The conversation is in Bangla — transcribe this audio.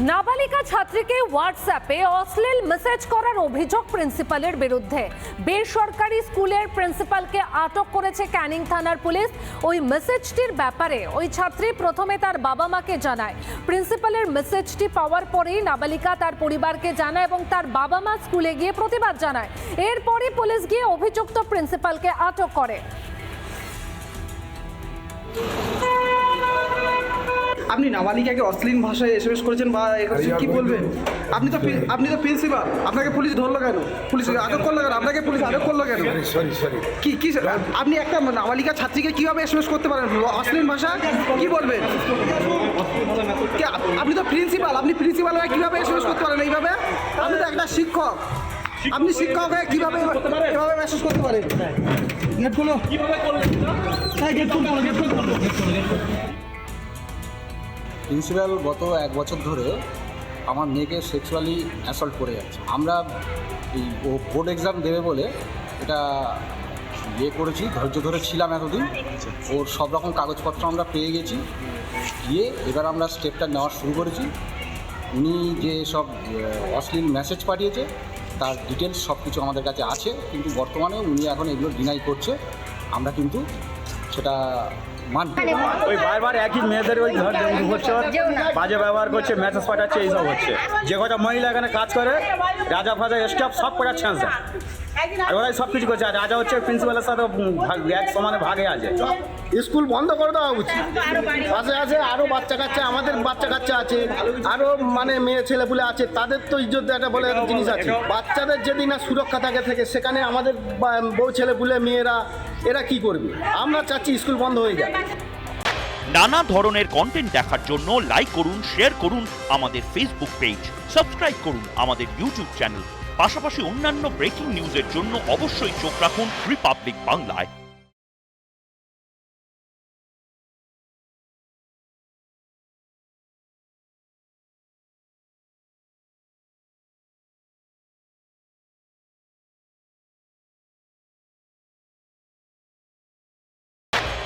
নাবালিকা ছাত্রীকে হোয়াটসঅ্যাপে অশ্লীল মেসেজ করার অভিযোগ প্রিন্সিপালের বিরুদ্ধে। বেসরকারি স্কুলের প্রিন্সিপালকে আটক করেছে ক্যানিং থানার পুলিশ। ওই মেসেজটির ব্যাপারে ওই ছাত্রী প্রথমে তার বাবা মাকে জানায়। প্রিন্সিপালের মেসেজটি পাওয়ার পরেই নাবালিকা তার পরিবারকে জানায় এবং তার বাবা মা স্কুলে গিয়ে প্রতিবাদ জানায়। এরপরই পুলিশ গিয়ে অভিযুক্ত প্রিন্সিপালকে আটক করে। আপনি নাবালিকাকে অশ্লীল ভাষায় এসএমএস করেছেন বা এ করেছেন, কি বলবেন? আপনি তো আপনি তো প্রিন্সিপাল আপনাকে পুলিশ ধরলো কেন? পুলিশ আটক করল কেন? আপনাকে পুলিশ আটক করল কেন? সরি সরি কি কি আপনি একটা নাবালিকা ছাত্রীকে কীভাবে এসএমএস করতে পারেন? অশ্লীল ভাষা? কি বলবেন? আপনি তো প্রিন্সিপাল আপনি প্রিন্সিপাল হয়ে কীভাবে এসএমএস করতে পারেন এইভাবে? আপনি তো একটা শিক্ষক। আপনি শিক্ষক হয়ে কীভাবে এভাবে মেসেজ করতে পারেন? গেট খুলো। হ্যাঁ গেট খুলো। গেট খুলো। প্রিন্সিপাল গত এক বছর ধরে আমার মেয়েকে সেক্সুয়ালি অ্যাসল্ট করে যাচ্ছে। আমরা এই ও বোর্ড এক্সাম দেবে বলে এটা ইয়ে করেছি, ধৈর্য ধরে ছিলাম এতদিন। ওর সব রকম কাগজপত্র আমরা পেয়ে গেছি। গিয়ে এবার আমরা স্টেপটা নেওয়া শুরু করেছি। উনি যে সব অশ্লীল মেসেজ পাঠিয়েছে, তার ডিটেলস সব কিছু আমাদের কাছে আছে। কিন্তু বর্তমানে উনি এখন এগুলো ডিনাই করছে। আমরা কিন্তু সেটা ওই বারবার একই মেয়েদের ওই ধর হচ্ছে বাজে ব্যবহার করছে মেসেজ পাঠাচ্ছে এইসব হচ্ছে। যে কটা মহিলা এখানে কাজ করে রাজা ফাজা স্টাফ সব আর ওরাই সব কিছু করছে। আর রাজা হচ্ছে প্রিন্সিপালের সাথে ভাগ- এক সমানে ভাগে আছে। স্কুল বন্ধ করে দেওয়া উচিত। পাশে আছে আরও বাচ্চা কাচ্চা আমাদের বাচ্চা কাচ্চা আছে। আরও মানে মেয়ে ছেলেপুলে আছে তাদের তো ইজ্জত একটা বলে জিনিস আছে। বাচ্চাদের যেদিন না সুরক্ষা থাকে থেকে সেখানে আমাদের বউ ছেলেপুলে মেয়েরা এরা কি করবে? আমরা চাচ্ছি স্কুল বন্ধ হয়ে যাবে নানা ধরনের কন্টেন্ট দেখার জন্য লাইক করুন শেয়ার করুন আমাদের ফেসবুক পেজ সাবস্ক্রাইব করুন আমাদের ইউটিউব চ্যানেল পাশাপাশি অন্যান্য ব্রেকিং নিউজের জন্য অবশ্যই চোখ রাখুন রিপাবলিক বাংলায়